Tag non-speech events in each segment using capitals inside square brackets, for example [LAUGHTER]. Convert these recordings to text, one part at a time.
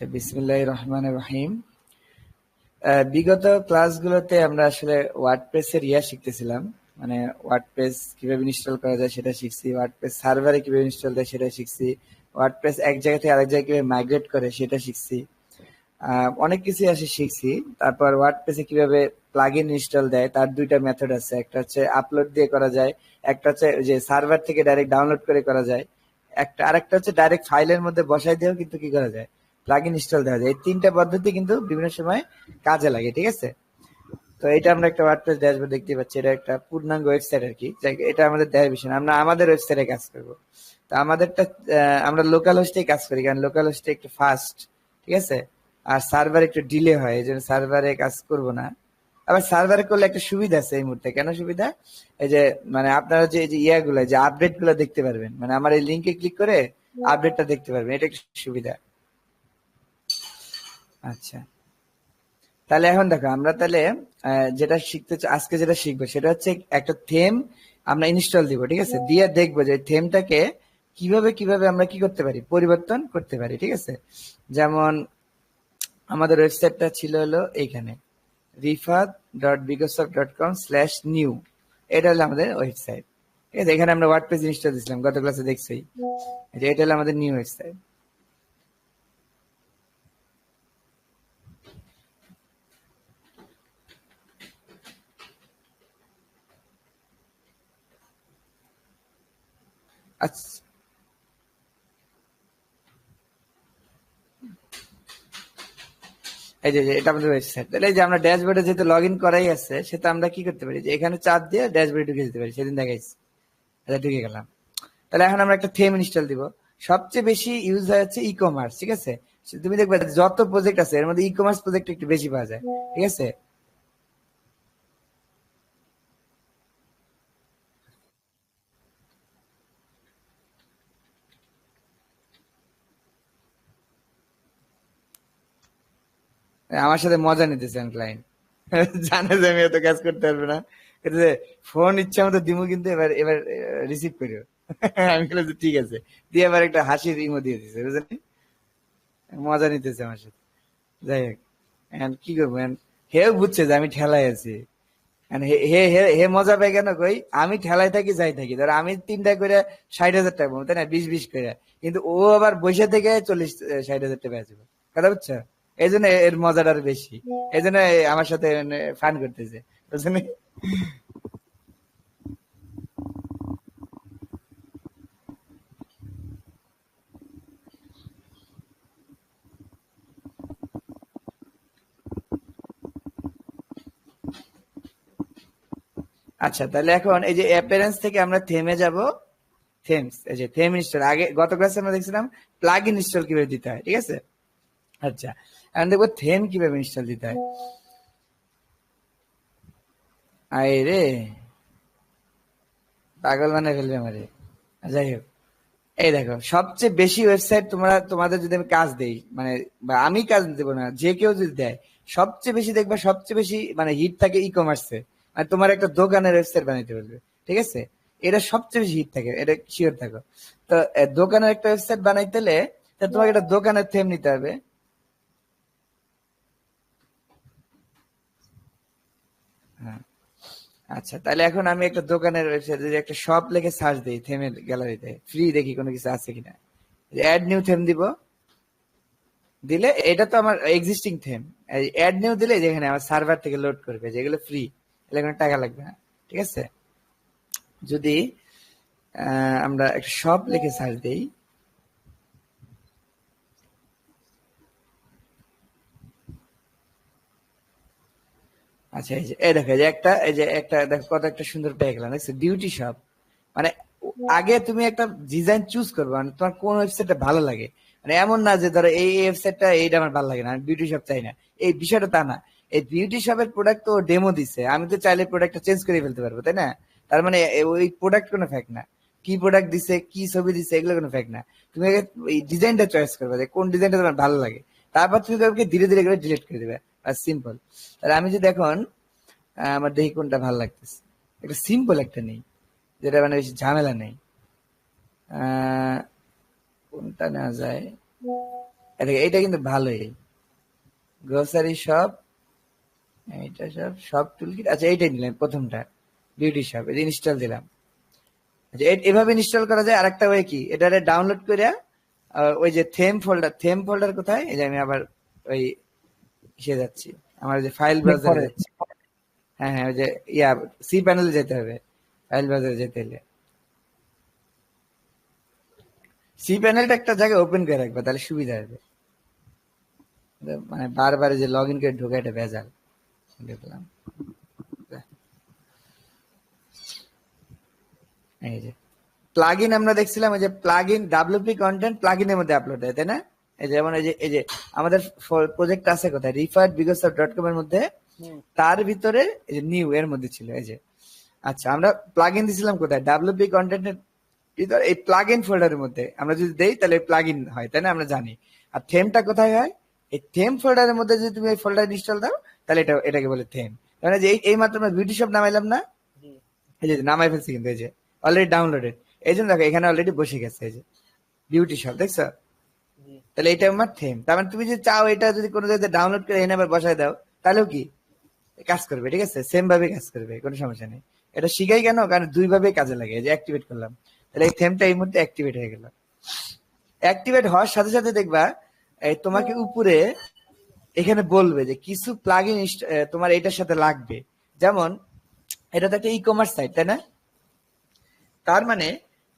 আচ্ছা বিসমিল্লাহ রহমান রহিম। বিগত ক্লাসগুলোতে আমরা আসলে ওয়ার্ডপ্রেসের ইয়া শিখতেছিলাম। মানে ওয়ার্ডপ্রেস কীভাবে ইনস্টল করা যায় সেটা শিখছি ওয়ার্ডপ্রেস সার্ভারে কীভাবে ইনস্টল দেয় সেটা শিখছি ওয়ার্ডপ্রেস এক জায়গা থেকে আরেক জায়গায় কীভাবে মাইগ্রেট করে সেটা শিখছি। অনেক কিছু আসে শিখছি। তারপর ওয়ার্ডপ্রেসে কীভাবে প্লাগ ইন ইনস্টল দেয়, তার দুইটা মেথড আছে। একটা হচ্ছে আপলোড দিয়ে করা যায়, একটা হচ্ছে যে সার্ভার থেকে ডাইরেক্ট ডাউনলোড করে করা যায়। একটা, আরেকটা হচ্ছে ডাইরেক্ট ফাইলের মধ্যে বসাই দিয়েও কিন্তু কি করা যায়। প্লাগ ইন ইনস্টল দেওয়া যায়। এই তিনটা পদ্ধতি কিন্তু বিভিন্ন সময় কাজে লাগে ঠিক আছে? তো এটা আমরা একটা ওয়ার্ডপ্রেস ড্যাশবোর্ড দেখতে পাচ্ছি। এটা একটা পূর্ণাঙ্গ ওয়েবসাইট আর কি। এটা আমাদের দেওয়ার বিষয় আমরা আমাদের ওয়েবসাইটে কাজ করব। তো আমাদেরটা আমরা লোকাল হোস্টেই কাজ করি কারণ লোকাল হোস্টে একটু ফাস্ট ঠিক আছে? আর সার্ভার একটু ডিলে হয় এই জন্য সার্ভারে কাজ করব না। আবার সার্ভারে করলে একটা সুবিধা আছে এই মুহূর্তে। কেন সুবিধা? এই যে মানে আপনারা যে এই যে ইয়াগুলো যে আপডেটগুলো দেখতে পারবেন। মানে আমার এই লিঙ্কে ক্লিক করে আপডেটটা দেখতে পারবেন। এটা একটা সুবিধা। আচ্ছা। তাহলে এখন দেখো, আমরা তাহলে যেটা শিখতে আজকে যেটা শিখব সেটা হচ্ছে একটা থেম আমরা ইনস্টল দিব, ঠিক আছে? দিয়ে দেখব যে থেমটাকে কীভাবে কীভাবে আমরা কি করতে পারি? পরিবর্তন করতে পারি, ঠিক আছে? যেমন আমাদের ওয়েবসাইটটা ছিল হলো এইখানে রিফাত ডট বিকসফ ডট কম স্ল্যাশ নিউ এটা হলো আমাদের ওয়েবসাইট। ঠিক আছে? এখানে আমরা ওয়ার্ড ইনস্টল দিয়েছিলাম, গত ক্লাসে দেখছি এটা হলো আমাদের নিউ ওয়েবসাইট আচ্ছা। এই যে এটা আমাদের ওয়েবসাইট তাহলে যে আমরা ড্যাশবোর্ডে যেহেতু লগ ইন করাই আছে সেটা আমরা কি করতে পারি? যে এখানে চাপ দিয়ে ড্যাশবোর্ডে ঢুকে যেতে পারি। সেদিন দেখাইছি। এটা ঢুকে গেলাম। তাহলে এখন আমরা একটা থেম ইনস্টল দিব। সবচেয়ে বেশি ইউজ হয় হচ্ছে ই কমার্স ঠিক আছে? তুমি দেখবে, যত প্রজেক্ট আছে, এর মধ্যে ই কমার্স প্রজেক্ট একটু বেশি পাওয়া যায়, ঠিক আছে? আমার সাথে মজা নিতেছেন ক্লায়েন্ট [LAUGHS] জানে যে আমি এত কাজ করতে পারব না। ফোন ইচ্ছা মতো দিমু কিন্তু এবার এবার রিসিভ করিও। [LAUGHS] আমি বললাম যে ঠিক আছে। দিয়ে এবার একটা হাসির ইমো দিয়ে দিছে বুঝলি মজা নিতেছে আমার সাথে। যাই হোক। এখন কি করব? এখন হেও বুঝছে যে আমি ঠেলায় আছি। হে হে, হে- মজা পাই কেন কই? আমি ঠেলায় থাকি, যাই থাকি। ধর আমি তিনটা করে ষাট হাজার টাকা পাবো, তাই না? বিশ বিশ করে। কিন্তু ও আবার বসে থেকে চল্লিশ ষাট হাজার টাকা আছে কথা বুঝছ? এই জন্য এর মজাটা আরও বেশি। এই জন্য আমার সাথে ফান করতেছে। আচ্ছা তাহলে এখন এই যে অ্যাপিয়ারেন্স থেকে আমরা থেমে যাব। থেমস এই যে থেম ইনস্টল আগে গত ক্লাসে আমরা দেখছিলাম প্লাগ ইনস্টল কীভাবে দিতে হয়, ঠিক আছে? আচ্ছা এখন দেখব থেম কীভাবে ইনস্টল দিতে হয়। আয় রে, পাগল মানে ফেলবে আমারে। যাই হোক, এই দেখো, সবচেয়ে বেশি ওয়েবসাইট তোমরা, তোমাদের যদি আমি কাজ দেই মানে বা আমি কাজ দেবো না, যে কেউ যদি দেয়, সবচেয়ে বেশি দেখবা, সবচেয়ে বেশি মানে হিট থাকে ই কমার্সে মানে তোমার একটা দোকানের ওয়েবসাইট বানাইতে পারবে, ঠিক আছে? এটা সবচেয়ে বেশি হিট থাকে, এটা শিওর থাকো। তো দোকানের একটা ওয়েবসাইট বানাইতে হলে তোমাকে একটা দোকানের থেম নিতে হবে। আচ্ছা তাহলে এখন আমি একটা দোকানের ওয়েবসাইটে যদি একটা শপ লিখে সার্চ দিই থেমের গ্যালারিতে ফ্রি দেখি কোনো কিছু আছে কিনা। অ্যাড নিউ থেম দিব, দিলে এটা তো আমার এক্সিস্টিং থেম অ্যাড নিউ দিলে যেখানে আমার সার্ভার থেকে লোড করবে যেগুলো ফ্রি এগুলো টাকা লাগবে না, ঠিক আছে? যদি আমরা একটা শপ লিখে সার্চ দিই আচ্ছা এই যে, এই দেখো যে একটা, এই যে একটা, দেখো কত একটা সুন্দর পেয়ে গেলাম, দেখছ? বিউটি শপ মানে আগে তুমি একটা ডিজাইন চুজ করবে মানে তোমার কোন ওয়েবসাইটটা ভালো লাগে। মানে এমন না যে ধরো এই ওয়েবসাইটটা এইটা আমার ভালো লাগে না, আমি বিউটি শপ চাই না। এই বিষয়টা তা না। এই বিউটি শপের প্রোডাক্ট তো ডেমো দিচ্ছে আমি তো চাইলে প্রোডাক্টটা চেঞ্জ করে ফেলতে পারব, তাই না? তার মানে ওই প্রোডাক্ট কোনো ফ্যাক্ট না। কি প্রোডাক্ট দিছে, কি ছবি দিছে, এগুলো কোনো ফ্যাক্ট না। তুমি আগে এই ডিজাইনটা চয়েস করবে, যে কোন ডিজাইনটা তোমার ভালো লাগে। তারপর তুমি ধীরে ধীরে করে ডিলিট করে দেবে। আর সিম্পল তাহলে আমি যদি এখন আমার দেখি কোনটা ভালো লাগতেছে। একটা সিম্পল একটা নেই, যেটা মানে বেশি ঝামেলা নেই। কোনটা নেওয়া যায়? এটা কিন্তু ভালোই। গ্রোসারি শপ এইটা সব সব টুলকিট আচ্ছা এইটাই নিলাম, প্রথমটা। বিউটি শপ এটা ইনস্টল দিলাম। আচ্ছা এভাবে ইনস্টল করা যায়, আরেকটা ওয়ে কি? এটা ডাউনলোড করে ওই যে থেম ফোল্ডার থেম ফোল্ডার কোথায়? এই যে আমি আবার ওই ইসে যাচ্ছি। আমার যে ফাইল ব্রাউজারে যাচ্ছি। হ্যাঁ হ্যাঁ ওই যে ইয়া সি প্যানেলে যেতে হবে। ফাইল ব্রাউজারে যেতে হলে। সি প্যানেলটা একটা জায়গায় ওপেন করে রাখবে তাহলে সুবিধা হবে। মানে বারবার যে লগ ইন করে ঢোকে এটা ভেজাল। দেখলাম। এই যে। প্লাগ আমরা দেখছিলাম ওই যে প্লাগ ইন ডাব্লিউপি কন্টেন্ট প্লাগ ইনের মধ্যে আপলোড হয় তাই না? এই যে যেমন এই যে এই যে আমাদের প্রজেক্ট আছে কোথায়? রিফার্ড বিগস ডট কম এর মধ্যে তার ভিতরে এই যে নিউ এর মধ্যে ছিল এই যে। আচ্ছা আমরা প্লাগ ইন দিছিলাম কোথায়? ডাব্লিউপি কন্টেন্টের ভিতরে এই প্লাগ ইন ফোল্ডারের মধ্যে। আমরা যদি দেই তাহলে প্লাগ ইন হয় তাই না? আমরা জানি। আর থেমটা কোথায় হয়? এই থেম ফোল্ডারের মধ্যে যদি তুমি এই ফোল্ডার ইনস্টল দাও তাহলে এটা এটাকে বলে থেম মানে যে এই- এই মাত্র আমরা বিউটি শপ নামাইলাম না? এই যে নামাই ফেলছি কিন্তু এই যে। অলরেডি ডাউনলোডেড এই জন্য দেখো এখানে অলরেডি বসে গেছে এই যে। বিউটি শপ দেখছ? তাহলে এটা আমার থেম তার মানে তুমি যদি চাও এটা যদি কোনো জায়গায় ডাউনলোড করে এনে আবার বসায় দাও, তাহলেও কি? কাজ করবে, ঠিক আছে? সেম ভাবে কাজ করবে, কোনো সমস্যা নেই। এটা শিখাই কেন? কারণ দুই ভাবে কাজে লাগে যে অ্যাক্টিভেট করলাম। তাহলে এই থেমটা এই মুহূর্তে অ্যাক্টিভেট হয়ে গেল। অ্যাক্টিভেট হওয়ার সাথে সাথে দেখবা, এই তোমাকে উপরে এখানে বলবে যে কিছু প্লাগ ইন তোমার এটার সাথে লাগবে। যেমন, এটা তো একটা ই কমার্স সাইট তাই না? তার মানে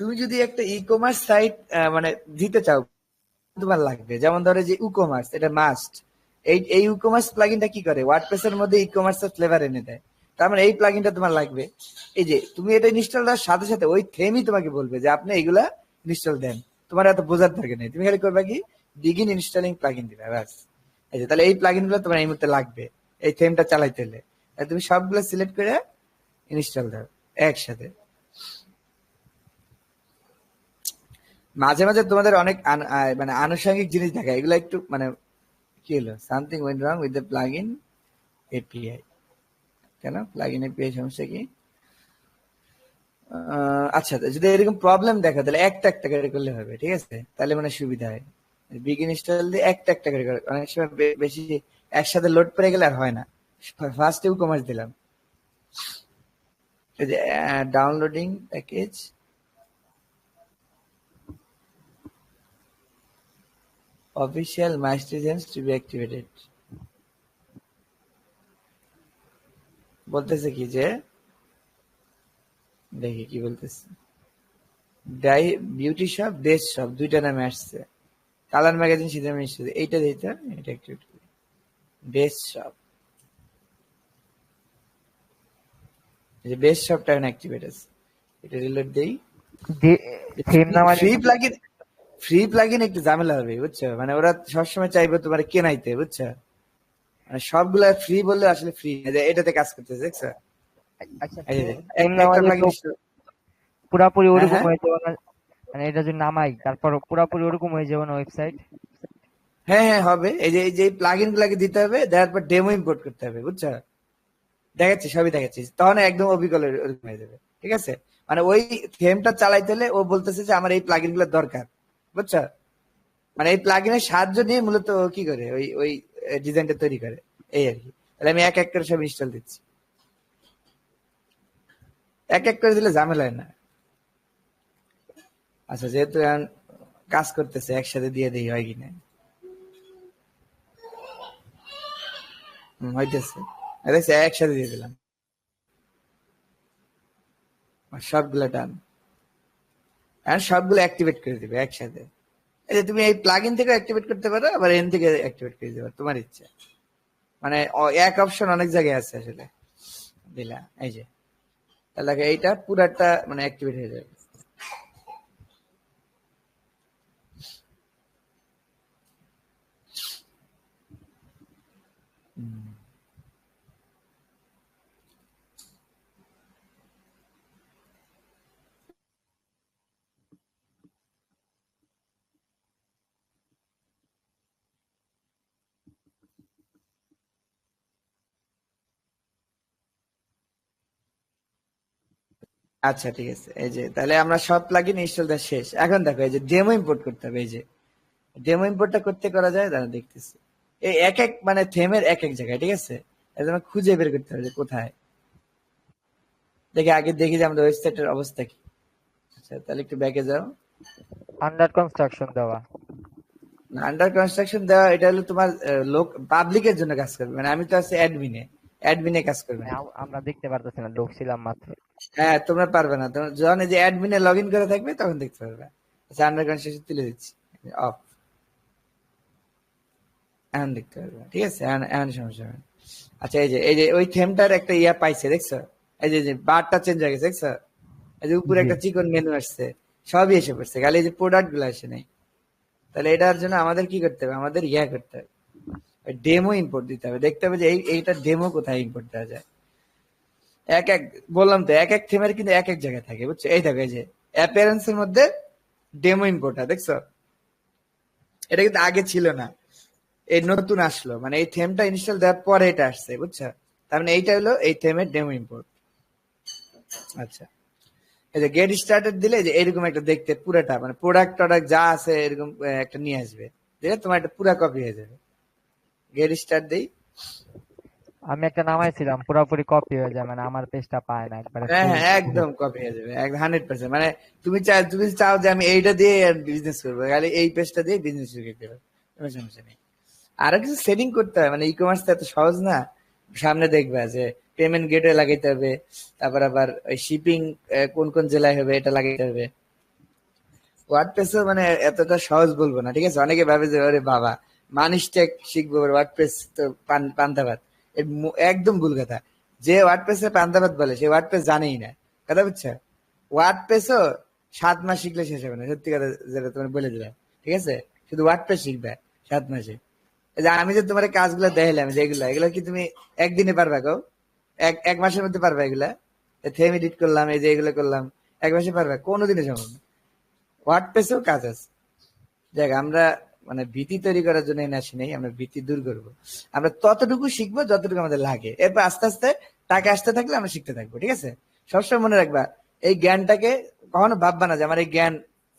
তুমি যদি একটা ই কমার্স সাইট মানে দিতে চাও তোমার লাগবে। যেমন ধরো যে ই কমার্স এটা মাস্ট এই এই ই কমার্স প্লাগইনটা কি করে? ওয়ার্ডপ্রেস এর মধ্যে ই কমার্স এর ফ্লেভার এনে দেয়। তার মানে এই প্লাগইনটা তোমার লাগবে। এই যে, তুমি এটা ইনস্টল দেওয়ার সাথে সাথে ওই থেমই তোমাকে বলবে যে আপনি এগুলা ইনস্টল দেন। তোমার এত বোঝার দরকার নেই। তুমি খালি করবে কি? বিগিন ইনস্টলিং প্লাগইন দিবে, ব্যাস। এই যে, তাহলে এই প্লাগইনগুলো তোমার এই মুহূর্তে লাগবে, এই থেমটা চালাইতে হলে। তুমি সবগুলো সিলেক্ট করে ইনস্টল দাও, একসাথে। মাঝে মাঝে তোমাদের অনেক মানে আনুষঙ্গিক জিনিস দেখা, এগুলো একটু মানে কি হলো? Something went wrong with the plugin API কেন? প্লাগ ইন এপিআই সমস্যা কি? আচ্ছা যদি এরকম প্রবলেম দেখা, তাহলে একটা একটা করে করলে হবে, ঠিক আছে? তাহলে মানে সুবিধা হয়। বিগিন ইনস্টল দিয়ে একটা একটা করে করে- অনেক সময় বেশি একসাথে লোড পড়ে গেলে আর হয় না। ফার্স্ট কমার্স দিলাম। Downloading package official messages to be activated. বলতেছে কি যে দেখি কি বলতেছে। ডাই বিউটি শপ দেশ শপ দুইটা নামে আসছে। কালার ম্যাগাজিন সিধা মিশছে এইটা দিতে এটা অ্যাক্টিভেট করি বেস শপ। যে বেস শপটা এখন অ্যাক্টিভেট আছে। এটা রিলোড দেই। থেম নামালে ফ্রি প্লাগইন ফ্রি প্লাগইন একটু ঝামেলা হবে বুঝছ? মানে ওরা সবসময় চাইবে তোমার কেনাইতে বুঝছ? মানে সবগুলা ফ্রি বললে আসলে ফ্রি এটাতে কাজ করতেছে দেখছ? আচ্ছা install- পুরাপুরি ওরকম হ্যাঁ। হয়ে যাবে না। মানে এটা যদি নামাই তারপর পুরাপুরি ওরকম হয়ে যাবে না ওয়েবসাইট হ্যাঁ হ্যাঁ হবে। এই যে এই যে প্লাগইন গুলাকে দিতে হবে দেওয়ার পর ডেমো ইম্পোর্ট করতে হবে বুঝছ? দেখাচ্ছি সবই দেখাচ্ছি। তখন একদম অবিকল ওরকম হয়ে যাবে ঠিক আছে? মানে ওই থিমটা চালাইতে হলে ও বলতেছে যে আমার এই প্লাগইনগুলো দরকার। মানে এই প্লাগইনের সাহায্য নিয়ে মূলত কি করে? ওই ওই ডিজাইনটা তৈরি করে। এই আর কি। তাহলে আমি এক এক করে সব ইনস্টল দিচ্ছি। এক এক করে দিলে ঝামেলা হয় না। আচ্ছা যেহেতু কাজ করতেছে, একসাথে দিয়ে দিই, হয় কিনা? হইতেছে। দেখছি একসাথে দিয়ে দিলাম। সবগুলো ডান আর সবগুলো অ্যাক্টিভেট করে দেবে একসাথে। এই তুমি এই প্লাগইন থেকে অ্যাক্টিভেট করতে পারো, আবার এন থেকে অ্যাক্টিভেট করে পারো, তোমার ইচ্ছা। মানে এক অপশন অনেক জায়গায় আছে আসলে। দিলা, এই যে। তাহলে এইটা পুরাটা মানে অ্যাক্টিভেট হয়ে যাবে। আচ্ছা ঠিক আছে। এই যে তাহলে আমরা সব প্লাগইন ইনস্টল দেওয়া শেষ। এখন দেখো এই যে ডেমো ইম্পোর্ট করতে হবে এই যে। ডেমো ইম্পোর্টটা করতে করা যায় দাঁড়া দেখতেছি। এই এক এক মানে থেমের এক এক জায়গায় ঠিক আছে? এটা আমার খুঁজে বের করতে হবে যে কোথায়। দেখে আগে দেখি যে আমাদের ওয়েবসাইটের অবস্থা কি। আচ্ছা তাহলে একটু ব্যাকে যাও। আন্ডার কনস্ট্রাকশন দেওয়া। না আন্ডার কনস্ট্রাকশন দেওয়া এটা হলো তোমার লোক পাবলিকের জন্য কাজ করবে। মানে আমি তো আছি অ্যাডমিনে অ্যাডমিনে কাজ করবে। মানে আমরা দেখতে পারতেছি না লোক ছিলাম মাত্র। হ্যাঁ তোমরা পারবে না। তোমরা যখন এই যে অ্যাডমিনে লগ ইন করে থাকবে তখন দেখতে পারবে। আচ্ছা আন্ডার কনস্ট্রাকশন তুলে দিচ্ছি। অফ এখন দেখতে পারবে। ঠিক আছে? এখন সমস্যা হবে। আচ্ছা এই যে এই যে ওই থেমটার একটা ইয়া পাইছে দেখছ? এই যে এই যে বারটা চেঞ্জ হয়ে গেছে দেখছ? এই যে উপরে একটা চিকন মেনু আসছে সবই এসে পড়ছে। খালি এই যে প্রোডাক্টগুলো আসে নাই। তাহলে এটার জন্য আমাদের কি করতে হবে? আমাদের ইয়া করতে হবে। ডেমো ইম্পোর্ট দিতে হবে। দেখতে হবে যে এই এইটা ডেমো কোথায় ইম্পোর্ট দেওয়া যায়। এক এক, বললাম তো, এক এক থিমের কিন্তু এক এক জায়গায় থাকে, বুঝছ? এই দেখো, এই যে অ্যাপিয়ারেন্স এর মধ্যে ডেমো ইম্পোর্টটা দেখছ? এটা কিন্তু আগে ছিল না। এই নতুন আসলো মানে এই থেমটা ইনস্টল দেওয়ার পরে এটা আসছে, বুঝছ? তার মানে এইটা হলো এই থেমের ডেমো ইম্পোর্ট আচ্ছা। এই যে গেট স্টার্টেড দিলে যে এরকম একটা দেখতে, পুরাটা মানে প্রোডাক্ট টডাক্ট যা আছে এরকম একটা নিয়ে আসবে। দেখে তোমার একটা পুরা কপি হয়ে যাবে। গেট স্টার্ট দেই। আমি একটা নামাইছিলাম পুরোপুরি কপি হয়ে যায় মানে আমার পেজটা পায় না একবারে হ্যাঁ হ্যাঁ একদম কপি হয়ে যাবে হান্ড্রেড পার্সেন্ট মানে তুমি চাও তুমি চাও যে আমি এইটা দিয়ে বিজনেস করব খালি এই পেজটা দিয়ে বিজনেস শুরু করতে কোনো সমস্যা নেই। আরও কিছু সেটিং করতে হয় মানে ই কমার্স এত সহজ না। সামনে দেখবা যে পেমেন্ট গেটে লাগাইতে হবে তারপর আবার ওই শিপিং কোন কোন জেলায় হবে এটা লাগাইতে হবে। ওয়ার্ডপ্রেসও মানে এতটা সহজ বলব না ঠিক আছে? অনেকে ভাবে যে ওরে বাবা মানুষ টেক শিখব ওয়ার্ডপ্রেস তো পান- পান্তাভাত এর মু- একদম ভুল কথা। যে ওয়ার্ডপ্রেস এ পান্তাভাত বলে, সে ওয়ার্ডপ্রেস জানেই না। কথা বুঝছ? ওয়ার্ডপ্রেসও সাত মাস শিখলে শেষ হবে না। সত্যি কথা যেটা তোমার বলে দিলাম। ঠিক আছে? শুধু ওয়ার্ডপ্রেস শিখবে সাত মাসে। আমি যে তোমার কাজগুলো দেখাইলাম যে এগুলা কি তুমি একদিনে পারবা গো? এক এক মাসের মধ্যে পারবা এগুলা? থেম এডিট করলাম, এই যে এগুলো করলাম, এক মাসে পারবা? কোনোদিনে সম্ভব না। ওয়ার্ডপ্রেসেও কাজ আছে। দেখ, আমরা মানে ভীতি তৈরি করার জন্য এনে আসি নাই, আমরা ভীতি দূর করব। আমরা ততটুকু শিখব যতটুকু আমাদের লাগে। এরপর আস্তে আস্তে টাকা আসতে থাকলে আমরা শিখতে থাকব, ঠিক আছে? সবসময় মনে রাখবা, এই জ্ঞানটাকে কখনো ভাববা না যে আমার এই জ্ঞান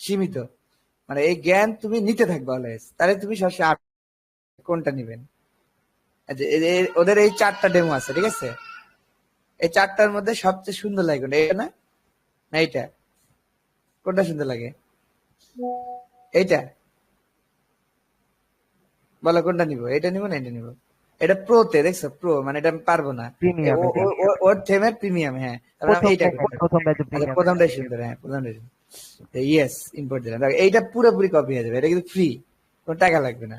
সীমিত। মানে এই জ্ঞান তুমি নিতে থাকবে অলওয়েজ তাহলে তুমি সবসময় কোনটা নিবেন? ওদের এই চারটা ডেমো আছে, ঠিক আছে? এই চারটার মধ্যে সবচেয়ে সুন্দর লাগে এটা না? না, এইটা। কোনটা সুন্দর লাগে? এইটা। বলো কোনটা নিব? এটা নিব না এটা নিব? এটা প্রোতে দেখছ? প্রো মানে এটা আমি পারব না। ওর থেমের প্রিমিয়াম হ্যাঁ। এইটা। প্রথমটাই সুন্দর হ্যাঁ। প্রথমটাই ইয়েস ইম্পোর্ট দিলাম। এইটা পুরোপুরি কপি হয়ে যাবে। এটা কিন্তু ফ্রি কোনো টাকা লাগবে না।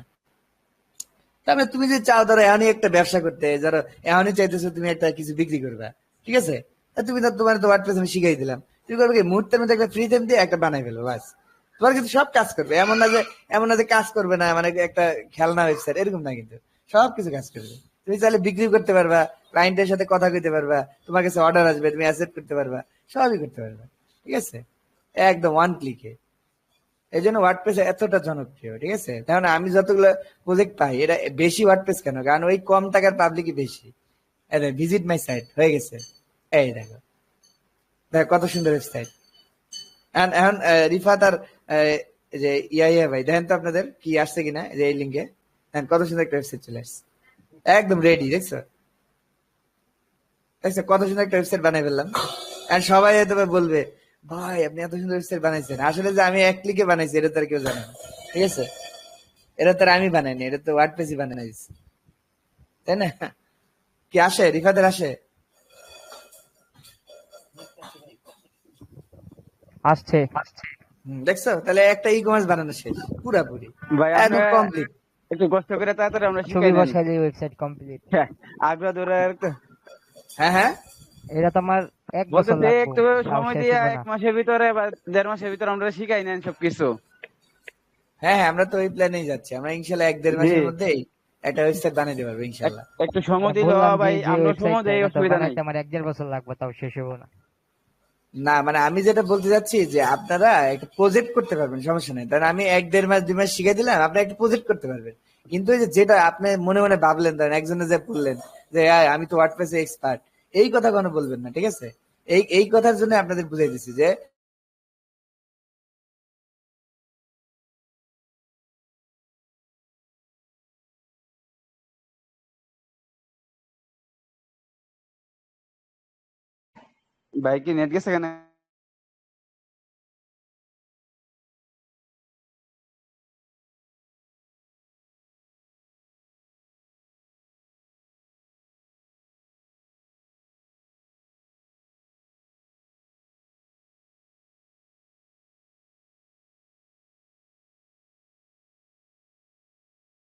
তারপরে তুমি যে চাও ধরো এখনই একটা ব্যবসা করতে ধরো এখনই চাইতেছো তুমি একটা কিছু বিক্রি করবা ঠিক আছে? তুমি তো তোমার তো ওয়ার্ডপ্রেস আমি শিখাই দিলাম। তুমি করবে কি? মুহূর্তের মধ্যে একটা ফ্রি থেম দিয়ে একটা বানাই ফেলব বাস। তোমার কিন্তু সব কাজ করবে। এমন না যে, এমন না যে কাজ করবে না মানে একটা খেলনা ওয়েবসাইট এরকম না কিন্তু। সব কিছু কাজ করবে। তুমি চাইলে বিক্রি করতে পারবা ক্লায়েন্টের সাথে কথা কইতে পারবা, তোমার কাছে অর্ডার আসবে, তুমি অ্যাসেপ্ট করতে পারবা, সবই করতে পারবা। ঠিক আছে? একদম ওয়ান ক্লিকে এই জন্য ওয়ার্ডপ্রেস এতটা জনপ্রিয়, ঠিক আছে? তাহলে আমি যতগুলো প্রজেক্ট পাই, এটা বেশি ওয়ার্ডপ্রেস কেন? কারণ ওই কম টাকার পাবলিকই বেশি। ভিজিট মাই সাইট হয়ে গেছে। এই দেখো। দেখো কত সুন্দর ওয়েবসাইট এখন রিফাত আর যে ইয়া ইয়া ভাই, দেখেন তো আপনাদের কি আসছে কিনা যে এই লিঙ্কে কত সুন্দর একটা ওয়েবসাইট চলে আসছে। একদম রেডি দেখছ? দেখছ, কত সুন্দর একটা ওয়েবসাইট বানাই ফেললাম। আর সবাই হয়তো বলবে, ভাই, আপনি এত সুন্দর ওয়েবসাইট বানাইছেন। আসলে যে আমি এক ক্লিকে বানাইছি, এটা তো আর কেউ জানে ঠিক আছে? এটা তো আর আমি বানাইনি, এটা তো ওয়ার্ড পেজই বানাইছি তাই না? কি আসে? রিফাদের আসে? আসছে। দেখছ? তাহলে একটা ই কমার্স বানানো শেষ পুরাপুরি। ভাই একদম কমপ্লিট একটু কষ্ট করে তাড়াতাড়ি আমরা ছবি নেন বসাইলে ওয়েবসাইট কমপ্লিট আগ্রহ ধরে হ্যাঁ হ্যাঁ। এটা তোমার এক বছর লাগবে। একটু সময় দিয়ে এক মাসের ভিতরে বা দেড় মাসের ভিতরে আমরা শিখাই নেন সবকিছু। হ্যাঁ হ্যাঁ আমরা তো ওই প্ল্যানেই যাচ্ছি। আমরা ইনশাল্লাহ এক দেড় মাসের মধ্যেই একটা ওয়েবসাইট বানিয়ে দিতে পারব ইনশাল্লাহ। একটু সময় বললাম ভাই আমরা সময় দেই অসুবিধা নাই। আমার এক দেড় বছর লাগবে তাও শেষ হব না। না মানে আমি যেটা বলতে যাচ্ছি যে আপনারা একটা প্রজেক্ট করতে পারবেন সমস্যা নেই। কারণ আমি এক দেড় মাস দুই মাস শিখে দিলাম আপনি একটা প্রজেক্ট করতে পারবেন। কিন্তু এই যে যেটা আপনি মনে মনে ভাবলেন ধরেন একজনে যে বললেন যে "আয়, আমি তো ওয়ার্ডপ্রেসে এক্সপার্ট এই কথা কোনো বলবেন না ঠিক আছে? এই এই কথার জন্য আপনাদের বুঝাই দিচ্ছি যে ভাই কি নেট গেছে কেন